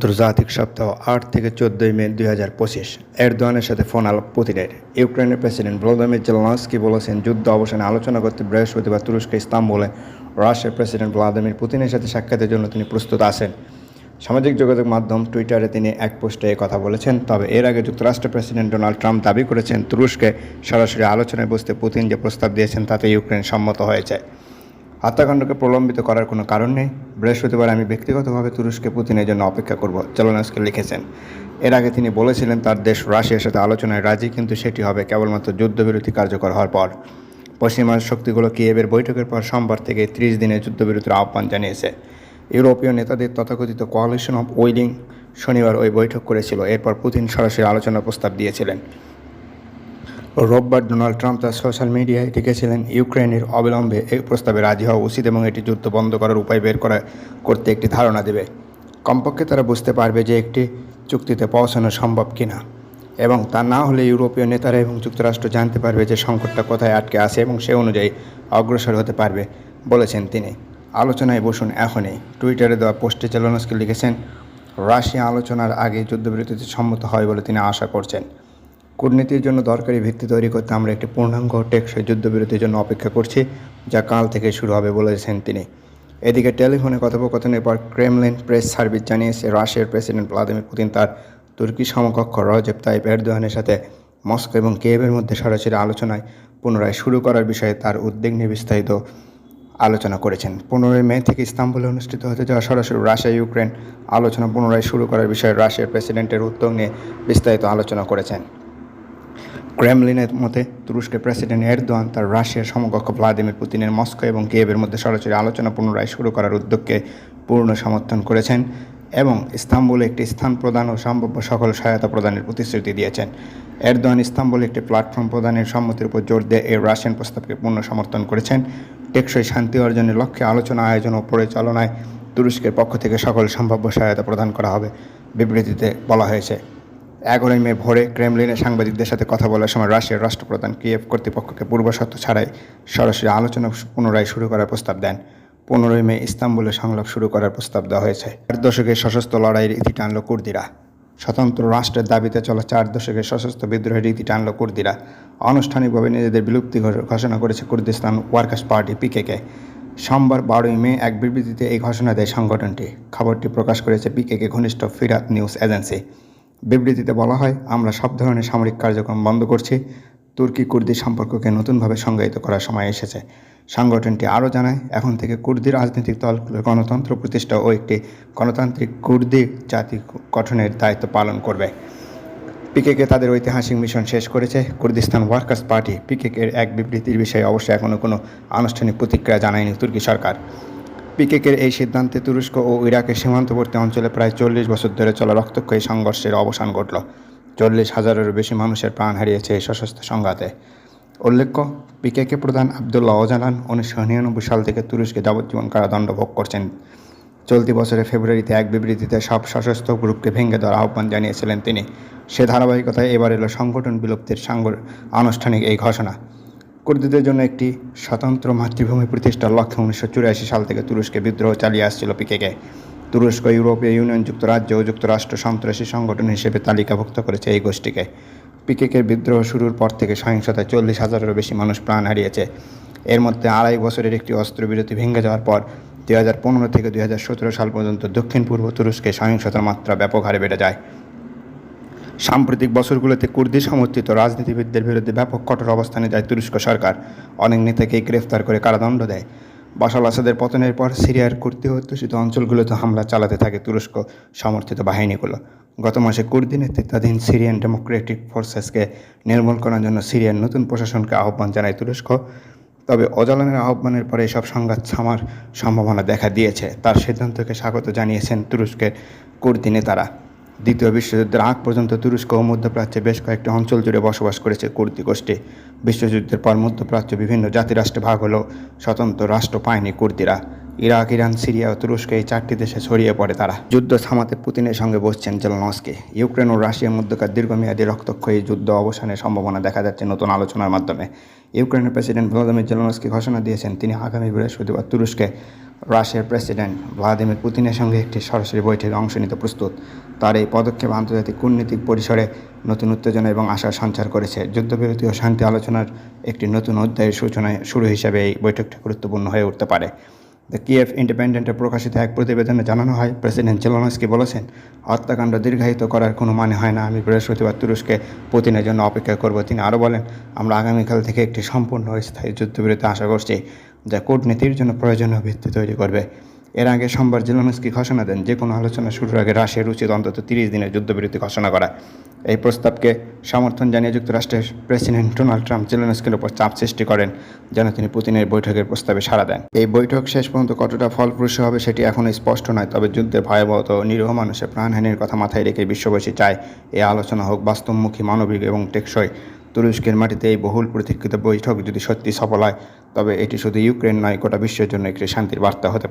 আন্তর্জাতিক সপ্তাহ আট থেকে চোদ্দই মে দুই হাজার পঁচিশ। এরদোয়ানের সাথে ফোন আলাপ পুতিনের ইউক্রেনের প্রেসিডেন্ট ভ্লাদিমির জেলনস্কি বলেছেন, যুদ্ধ অবসানে আলোচনা করতে বৃহস্পতিবার তুরস্ক ইস্তাম্বুলে রাশিয়ার প্রেসিডেন্ট ভ্লাদিমির পুতিনের সাথে সাক্ষাতের জন্য তিনি প্রস্তুত আছেন। সামাজিক যোগাযোগ মাধ্যম টুইটারে তিনি এক পোস্টে কথা বলেছেন, তবে এর আগে যুক্তরাষ্ট্রের প্রেসিডেন্ট ডোনাল্ড ট্রাম্প দাবি করেছেন, তুরস্কে সরাসরি আলোচনায় বসতে পুতিন যে প্রস্তাব দিয়েছেন তাতে ইউক্রেন সম্মত হয়েছে। হত্যাকাণ্ডকে প্রলম্বিত করার কোনো কারণ নেই। বৃহস্পতিবার আমি ব্যক্তিগতভাবে তুরস্কে পুতিনের জন্য অপেক্ষা করব জেলনস্কি লিখেছেন। এর আগে তিনি বলেছিলেন, তার দেশ রাশিয়ার সাথে আলোচনায় রাজি, কিন্তু সেটি হবে কেবলমাত্র যুদ্ধবিরতি কার্যকর হওয়ার পর। পশ্চিমা শক্তিগুলো কিয়েবের বৈঠকের পর সোমবার থেকে ত্রিশ দিনের যুদ্ধবিরতির আহ্বান জানিয়েছে। ইউরোপীয় নেতাদের তথাকথিত কোয়ালিশন অফ ওয়েলিং শনিবার ওই বৈঠক করেছিল, এরপর পুতিন সরাসরি আলোচনার প্রস্তাব দিয়েছিলেন। রোববার ডোনাল্ড ট্রাম্প তার সোশ্যাল মিডিয়ায় লিখেছিলেন, ইউক্রেনের অবিলম্বে এই প্রস্তাবে রাজি হওয়া উচিত এবং এটি যুদ্ধ বন্ধ করার উপায় বের করা করতে একটি ধারণা দেবে। কমপক্ষে তারা বুঝতে পারবে যে একটি চুক্তিতে পৌঁছানো সম্ভব কিনা এবং তা না হলে ইউরোপীয় নেতারা এবং যুক্তরাষ্ট্র জানতে পারবে যে সংকটটা কোথায় আটকে আছে এবং সে অনুযায়ী অগ্রসর হতে পারবে, বলেছেন তিনি। আলোচনায় বসুন এখনই। টুইটারে দেওয়া পোস্টে জেলনস্কি লিখেছেন, রাশিয়া আলোচনার আগে যুদ্ধবিরতিতে সম্মত হয় বলে তিনি আশা করছেন। কূটনীতির জন্য দরকারি ভিত্তি তৈরি করতে আমরা একটি পূর্ণাঙ্গ টেকসই যুদ্ধবিরতির জন্য অপেক্ষা করছি, যা কাল থেকে শুরু হবে বলেছেন তিনি। এদিকে টেলিফোনে কথোপকথনের পর ক্রেমলিন প্রেস সার্ভিস জানিয়েছে, রাশিয়ার প্রেসিডেন্ট ভ্লাদিমির পুতিন তার তুর্কি সমকক্ষ রজেব তাইপ এরদোয়ানের সাথে মস্কো এবং কেয়েভের মধ্যে সরাসরি আলোচনায় পুনরায় শুরু করার বিষয়ে তার উদ্বেগ নিয়ে বিস্তারিত আলোচনা করেছেন। পনেরোই মে থেকে ইস্তাম্বুলে অনুষ্ঠিত হতে যাওয়া সরাসরি রাশিয়া ইউক্রেন আলোচনা পুনরায় শুরু করার বিষয়ে রাশিয়ার প্রেসিডেন্টের উদ্যোগ নিয়ে বিস্তারিত আলোচনা করেছেন। ক্রেমলিনের মতে তুরস্কের প্রেসিডেন্ট এরদোয়ান, তার রাশিয়ার সমকক্ষ ভ্লাদিমির পুতিনের মস্কো এবং কিয়েভের মধ্যে সরাসরি আলোচনা পুনরায় শুরু করার উদ্যোগকে পূর্ণ সমর্থন করেছেন এবং ইস্তাম্বুলে একটি স্থান প্রদান ও সম্ভাব্য সকল সহায়তা প্রদানের প্রতিশ্রুতি দিয়েছেন। এরদোয়ান ইস্তাম্বুলে একটি প্ল্যাটফর্ম প্রদানের সম্মতির উপর জোর দিয়ে এই রাশিয়ান প্রস্তাবকে পূর্ণ সমর্থন করেছেন। টেকসই শান্তি অর্জনের লক্ষ্যে আলোচনা, আয়োজন ও পরিচালনায় তুরস্কের পক্ষ থেকে সকল সম্ভাব্য সহায়তা প্রদান করা হবে। বিবৃতিতে বলা হয়েছে এগারোই মে ভোরে ক্রেমলিনে সাংবাদিকদের সাথে কথা বলার সময় রাশিয়ার রাষ্ট্রপ্রধান কিয়েভ কর্তৃপক্ষকে পূর্বশর্ত ছাড়াই সরাসরি আলোচনা পুনরায় শুরু করার প্রস্তাব দেন। পনেরোই মে ইস্তাম্বুলে সংলাপ শুরু করার প্রস্তাব দেওয়া হয়েছে। চার দশকের সশস্ত্র লড়াইয়ের ইতি টানল কুর্দিরা। স্বতন্ত্র রাষ্ট্রের দাবিতে চলা চার দশকের সশস্ত্র বিদ্রোহের ইতি টানল কুর্দিরা। আনুষ্ঠানিকভাবে নিজেদের বিলুপ্তি ঘোষণা করেছে কুর্দিস্তান ওয়ার্কার্স পার্টি পিকেকে। সোমবার বারোই মে এক বিবৃতিতে এই ঘোষণা দেয় সংগঠনটি। খবরটি প্রকাশ করেছে পিকেকে ঘনিষ্ঠ ফিরাত নিউজ এজেন্সি। বিবৃতিতে বলা হয়, আমরা সব ধরনের সামরিক কার্যক্রম বন্ধ করছি। তুর্কি কুর্দি সম্পর্ককে নতুনভাবে সংজ্ঞায়িত করার সময় এসেছে। সংগঠনটি আরও জানায়, এখন থেকে কুর্দি রাজনৈতিক দলগুলোর গণতন্ত্র প্রতিষ্ঠা ও একটি গণতান্ত্রিক কুর্দি জাতি গঠনের দায়িত্ব পালন করবে। পিকেকে তাদের ঐতিহাসিক মিশন শেষ করেছে। কুর্দিস্তান ওয়ার্কার্স পার্টি পিকেকের এক বিবৃতির বিষয়ে অবশ্যই এখনও কোনো আনুষ্ঠানিক প্রতিক্রিয়া জানায়নি তুর্কি সরকার। পিকেকের এই সিদ্ধান্তে তুরস্ক ও ইরাকের সীমান্তবর্তী অঞ্চলে প্রায় চল্লিশ বছর ধরে চলা রক্তক্ষয়ী সংঘর্ষের অবসান ঘটল। চল্লিশ হাজারেরও বেশি মানুষের প্রাণ হারিয়েছে এই সশস্ত্র সংঘাতে। উল্লেখ্য, পিকেকে প্রধান আবদুল্লাহ জানান উনিশশো নিরানব্বই সাল থেকে তুরস্কে যাবজ্জীবন কারাদণ্ড ভোগ করছেন। চলতি বছরের ফেব্রুয়ারিতে এক বিবৃতিতে সব সশস্ত্র গ্রুপকে ভেঙে দেওয়ার আহ্বান জানিয়েছিলেন তিনি। সে ধারাবাহিকতায় এবার এলো সংগঠন বিলুপ্তির সাংগ আনুষ্ঠানিক এই ঘোষণা। কুর্দিদের জন্য একটি স্বতন্ত্র মাতৃভূমি প্রতিষ্ঠার লক্ষ্যে উনিশশো চুরাশি সাল থেকে তুরস্কে বিদ্রোহ চালিয়ে আসছিল পিকেকে। তুরস্ক, ইউরোপীয় ইউনিয়ন যুক্তরাজ্য ও যুক্তরাষ্ট্র সন্ত্রাসী সংগঠন হিসেবে তালিকাভুক্ত করেছে এই গোষ্ঠীকে। পিকেকের বিদ্রোহ শুরুর পর থেকে সহিংসতায় চল্লিশ হাজারেরও বেশি মানুষ প্রাণ হারিয়েছে। এর মধ্যে আড়াই বছরের একটি অস্ত্রবিরতি ভেঙে যাওয়ার পর দুই হাজার পনেরো থেকে দুই হাজার সতেরো সাল পর্যন্ত দক্ষিণ পূর্ব তুরস্কে সহিংসতার মাত্রা ব্যাপক হারে বেড়ে যায়। সাম্প্রতিক বছরগুলোতে কুর্দি সমর্থিত রাজনীতিবিদদের বিরুদ্ধে ব্যাপক কঠোর অবস্থানে যায় তুরস্ক সরকার। অনেক নেতাকেই গ্রেফতার করে কারাদণ্ড দেয়। বাশাল আসাদের পতনের পর সিরিয়ার কুর্দি অধ্যুষিত অঞ্চলগুলোতে হামলা চালাতে থাকে তুরস্ক সমর্থিত বাহিনীগুলো। গত মাসে কুর্দি নেতৃত্বাধীন সিরিয়ান ডেমোক্রেটিক ফোর্সেসকে নির্মূল করার জন্য সিরিয়ার নতুন প্রশাসনকে আহ্বান জানায় তুরস্ক। তবে অজালানের আহ্বানের পরে এসব সংঘাত থামার সম্ভাবনা দেখা দিয়েছে। তার সিদ্ধান্তকে স্বাগত জানিয়েছেন তুরস্কের কুর্দি নেতারা। দ্বিতীয় বিশ্বযুদ্ধের আগ পর্যন্ত তুরস্ক ও মধ্যপ্রাচ্যে বেশ কয়েকটি অঞ্চল জুড়ে বসবাস করেছে কুর্দি গোষ্ঠী। বিশ্বযুদ্ধের পর মধ্যপ্রাচ্য বিভিন্ন জাতিরাষ্ট্রে ভাগ হলেও স্বতন্ত্র রাষ্ট্র পায়নি কুর্দিরা। ইরাক, ইরান, সিরিয়া ও তুরস্ক এই চারটি দেশে ছড়িয়ে পড়ে তারা। যুদ্ধ থামাতে পুতিনের সঙ্গে বসছেন জেলনস্কি। ইউক্রেন ও রাশিয়ার মধ্যকার দীর্ঘমেয়াদী রক্তক্ষয়ী যুদ্ধ অবসানের সম্ভাবনা দেখা যাচ্ছে নতুন আলোচনার মাধ্যমে। ইউক্রেনের প্রেসিডেন্ট ভ্লাদিমির জেলনস্কি ঘোষণা দিয়েছেন, তিনি আগামী বৃহস্পতিবার তুরস্কে রাশিয়ার প্রেসিডেন্ট ভ্লাদিমির পুতিনের সঙ্গে একটি সরাসরি বৈঠকে অংশ নিতে প্রস্তুত। তার এই পদক্ষেপ আন্তর্জাতিক কূটনীতিক পরিসরে নতুন উত্তেজনা এবং আশার সঞ্চার করেছে। যুদ্ধবিরতি ও শান্তি আলোচনার একটি নতুন অধ্যায়ের সূচনায় শুরু হিসেবে এই বৈঠকটি গুরুত্বপূর্ণ হয়ে উঠতে পারে। দ্য কিএফ ইন্ডিপেন্ডেন্টে প্রকাশিত এক প্রতিবেদনে জানানো হয়, প্রেসিডেন্ট জেলানস্কি বলেছেন, হত্যাকাণ্ড দীর্ঘায়িত করার কোনো মানে হয় না। আমি বৃহস্পতিবার তুরস্কে পুতিনের জন্য অপেক্ষা করব। তিনি আরও বলেন, আমরা আগামীকাল থেকে একটি সম্পূর্ণ স্থায়ী যুদ্ধবিরতি আশা করছি, যা কূটনীতির জন্য প্রয়োজনীয় ভিত্তি তৈরি করবে। এর আগে সোমবার জেলনস্কি ঘোষণা দেন, যে কোনো আলোচনা শুরুর আগে রাশিয়ার উচিত অন্তত তিরিশ দিনের যুদ্ধবিরতি ঘোষণা করা। এই প্রস্তাবকে সমর্থন জানিয়ে যুক্তরাষ্ট্রের প্রেসিডেন্ট ডোনাল্ড ট্রাম্প জেলেনস্কির উপর চাপ সৃষ্টি করেন, যেন তিনি পুতিনের বৈঠকের প্রস্তাবে সাড়া দেন। এই বৈঠক শেষ পর্যন্ত কতটা ফলপ্রসূ হবে সেটি এখনও স্পষ্ট নয়, তবে যুদ্ধের ভয়াবহতা ও নিরীহ মানুষের প্রাণহানির কথা মাথায় রেখে বিশ্ববাসী চায় এই আলোচনা হোক বাস্তবমুখী, মানবিক এবং টেকসই। তুরস্কের মাটিতে এই বহুল প্রতীক্ষিত বৈঠক যদি সত্যি সফল হয়, তবে এটি শুধু ইউক্রেন নয়, গোটা বিশ্বের জন্য একটি শান্তির বার্তা হতে পারে।